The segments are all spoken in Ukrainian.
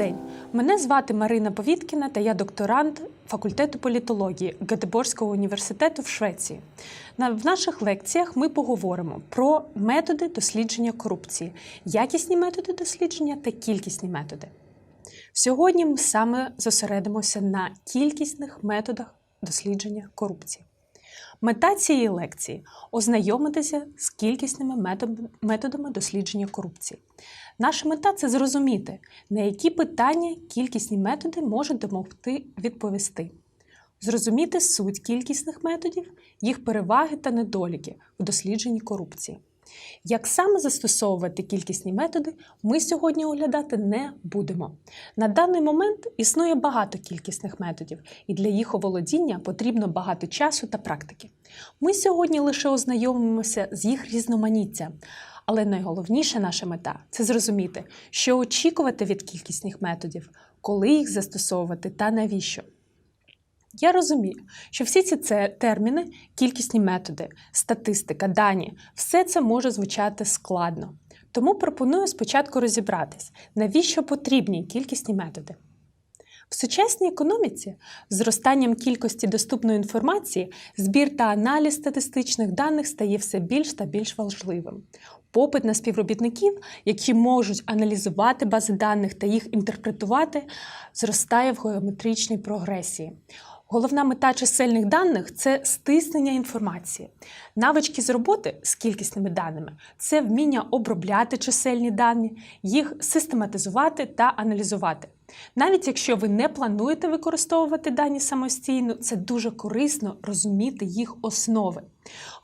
день. Мене звати Марина Повіткіна та я докторант факультету політології Гетеборського університету в Швеції. В наших лекціях ми поговоримо про методи дослідження корупції, якісні методи дослідження та кількісні методи. Сьогодні ми саме зосередимося на кількісних методах дослідження корупції. Мета цієї лекції ознайомитися з кількісними методами дослідження корупції. Наша мета це зрозуміти, на які питання кількісні методи можуть допомогти відповісти, зрозуміти суть кількісних методів, їх переваги та недоліки в дослідженні корупції. Як саме застосовувати кількісні методи, ми сьогодні оглядати не будемо. На даний момент існує багато кількісних методів, і для їх оволодіння потрібно багато часу та практики. Ми сьогодні лише ознайомимося з їх різноманіттям, але найголовніша наша мета це зрозуміти, що очікувати від кількісних методів, коли їх застосовувати та навіщо. Я розумію, що всі ці терміни, кількісні методи, статистика, дані, все це може звучати складно. Тому пропоную спочатку розібратись, навіщо потрібні кількісні методи. В сучасній економіці зростанням кількості доступної інформації збір та аналіз статистичних даних стає все більш та більш важливим. Попит на співробітників, які можуть аналізувати бази даних та їх інтерпретувати, зростає в геометричній прогресії. Головна мета чисельних даних це стиснення інформації. Навички з роботи з кількісними даними це вміння обробляти чисельні дані, їх систематизувати та аналізувати. Навіть якщо ви не плануєте використовувати дані самостійно, це дуже корисно розуміти їх основи.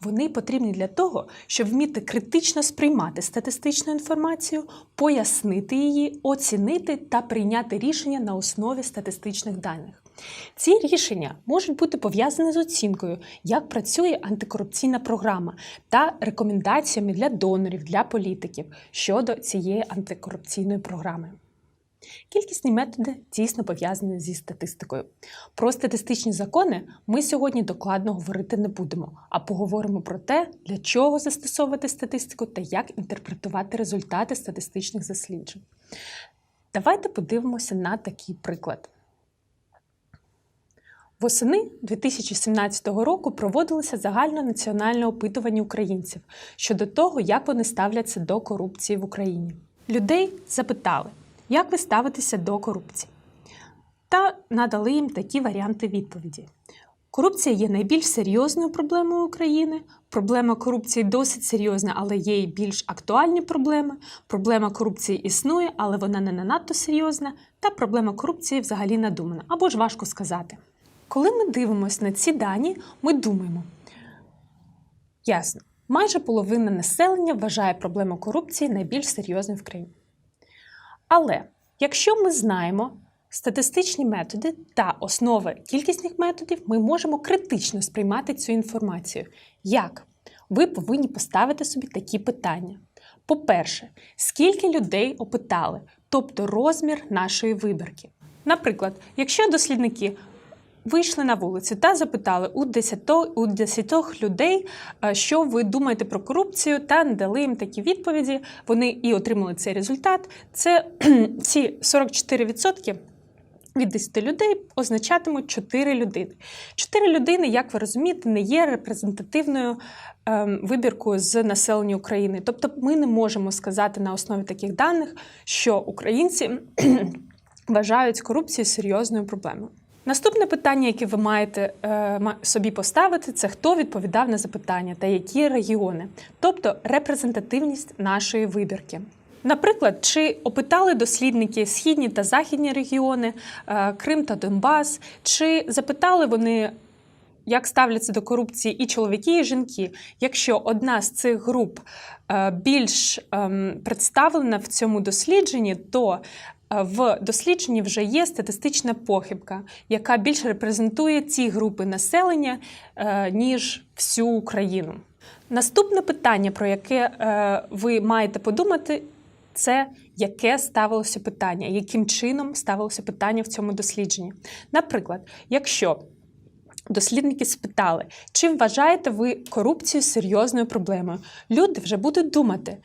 Вони потрібні для того, щоб вміти критично сприймати статистичну інформацію, пояснити її, оцінити та прийняти рішення на основі статистичних даних. Ці рішення можуть бути пов'язані з оцінкою, як працює антикорупційна програма та рекомендаціями для донорів, для політиків щодо цієї антикорупційної програми. Кількісні методи тісно пов'язані зі статистикою. Про статистичні закони ми сьогодні докладно говорити не будемо, а поговоримо про те, для чого застосовувати статистику та як інтерпретувати результати статистичних досліджень. Давайте подивимося на такий приклад. Восени 2017 року проводилося загальнонаціональне опитування українців щодо того, як вони ставляться до корупції в Україні. Людей запитали, як ви ставитеся до корупції, та надали їм такі варіанти відповіді. Корупція є найбільш серйозною проблемою України. Проблема корупції досить серйозна, але є і більш актуальні проблеми. Проблема корупції існує, але вона не надто серйозна. Та проблема корупції взагалі надумана, або ж важко сказати. Коли ми дивимося на ці дані, ми думаємо: ясно, майже половина населення вважає проблему корупції найбільш серйозною в країні. Але якщо ми знаємо статистичні методи та основи кількісних методів, ми можемо критично сприймати цю інформацію. Як? Ви повинні поставити собі такі питання. По-перше, скільки людей опитали, тобто розмір нашої вибірки. Наприклад, якщо дослідники вийшли на вулицю та запитали у 10, у 10 людей, е, що ви думаєте про корупцію, та надали їм такі відповіді. Вони і отримали цей результат. Це ці 44% від 10 людей означатимуть 4 людини. 4 людини, як ви розумієте, не є репрезентативною ем, вибіркою з населення України. Тобто ми не можемо сказати на основі таких даних, що українці вважають корупцію серйозною проблемою. Наступне питання, яке ви маєте е, собі поставити, це хто відповідав на запитання та які регіони, тобто репрезентативність нашої вибірки. Наприклад, чи опитали дослідники східні та західні регіони, е, Крим та Донбас, чи запитали вони, як ставляться до корупції і чоловіки, і жінки, якщо одна з цих груп е, більш ем, представлена в цьому дослідженні, то в дослідженні вже є статистична похибка, яка більше репрезентує ці групи населення, е, ніж всю Україну. Наступне питання, про яке е, ви маєте подумати, це яке ставилося питання, яким чином ставилося питання в цьому дослідженні. Наприклад, якщо дослідники спитали, чи вважаєте ви корупцію серйозною проблемою, люди вже будуть думати.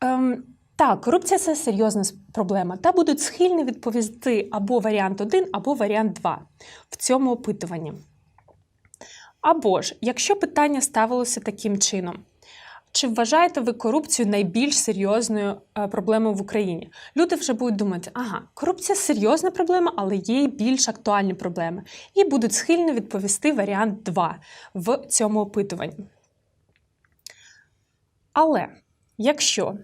Ем, Так, корупція це серйозна проблема, та будуть схильні відповісти або варіант 1, або варіант 2 в цьому опитуванні. Або ж, якщо питання ставилося таким чином, чи вважаєте ви корупцію найбільш серйозною е, проблемою в Україні? Люди вже будуть думати, ага, корупція серйозна проблема, але є й більш актуальні проблеми. І будуть схильні відповісти варіант 2 в цьому опитуванні. Але якщо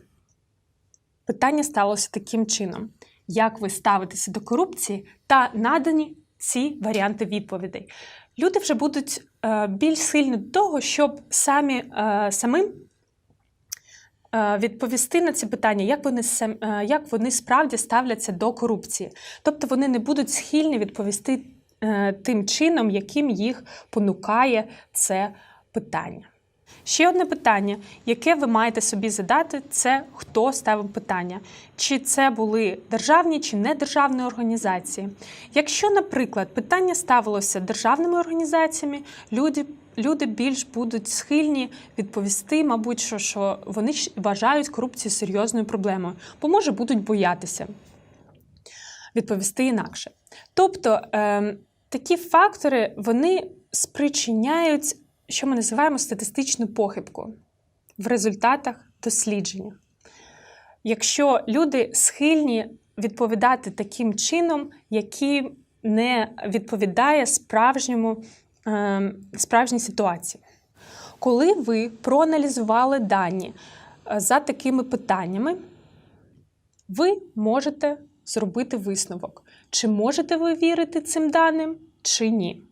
питання сталося таким чином, як ви ставитеся до корупції та надані ці варіанти відповідей, люди вже будуть е, більш схильні до того, щоб самі е, самим е, відповісти на ці питання, як вони, як вони справді ставляться до корупції. Тобто вони не будуть схильні відповісти тим чином, яким їх понукає це питання. Ще одне питання, яке ви маєте собі задати, це хто ставив питання, чи це були державні чи недержавні організації. Якщо, наприклад, питання ставилося державними організаціями, люди, люди більш будуть схильні відповісти, мабуть, що, що вони вважають корупцію серйозною проблемою, бо може будуть боятися відповісти інакше. Тобто е, такі фактори вони спричиняють, що ми називаємо статистичну похибку в результатах дослідження. Якщо люди схильні відповідати таким чином, який не відповідає справжньому, е, справжній ситуації. Коли ви проаналізували дані е, за такими питаннями, ви можете зробити висновок, чи можете ви вірити цим даним, чи ні.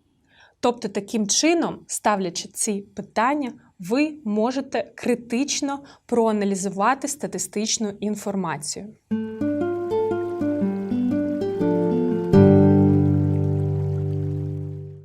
Тобто, таким чином, ставлячи ці питання, ви можете критично проаналізувати статистичну інформацію.